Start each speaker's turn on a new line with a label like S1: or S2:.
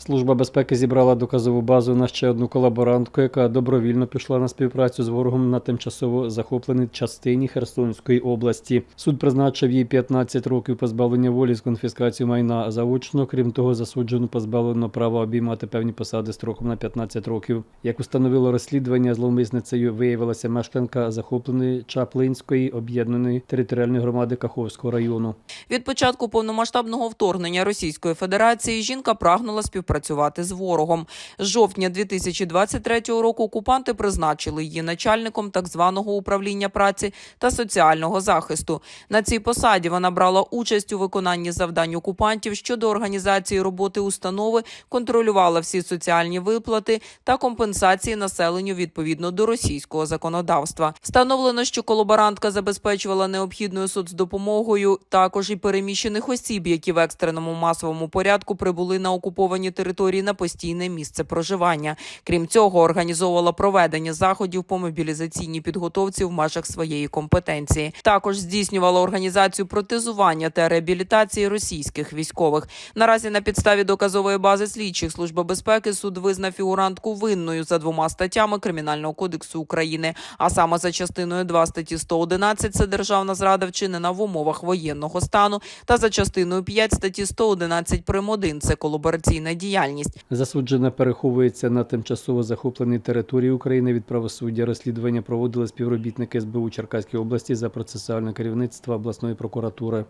S1: Служба безпеки зібрала доказову базу на ще одну колаборантку, яка добровільно пішла на співпрацю з ворогом на тимчасово захопленій частині Херсонської області. Суд призначив їй 15 років позбавлення волі з конфіскацією майна заочно. Крім того, засуджену позбавлено права обіймати певні посади строком на 15 років. Як установило розслідування, зловмисницею виявилася мешканка захопленої Чаплинської об'єднаної територіальної громади Каховського району.
S2: Від початку повномасштабного вторгнення Російської Федерації жінка прагнула співпрацювати з ворогом. З жовтня 2023 року окупанти призначили її начальником так званого управління праці та соціального захисту. На цій посаді вона брала участь у виконанні завдань окупантів щодо організації роботи установи, контролювала всі соціальні виплати та компенсації населенню відповідно до російського законодавства. Встановлено, що колаборантка забезпечувала необхідною соцдопомогою також і переміщених осіб, які в екстреному масовому порядку прибули на окуповані території на постійне місце проживання. Крім цього, організовувала проведення заходів по мобілізаційній підготовці в межах своєї компетенції. Також здійснювала організацію протезування та реабілітації російських військових. Наразі на підставі доказової бази слідчих служби безпеки суд визнав фігурантку винною за двома статтями Кримінального кодексу України, а саме за частиною 2 статті 111 – це державна зрада вчинена в умовах воєнного стану, та за частиною 5 статті 111 прим. 1 – це колабораційна діяльність.
S1: Засуджена переховується на тимчасово захопленій території України від правосуддя. Розслідування проводили співробітники СБУ Черкаської області за процесуальне керівництво обласної прокуратури.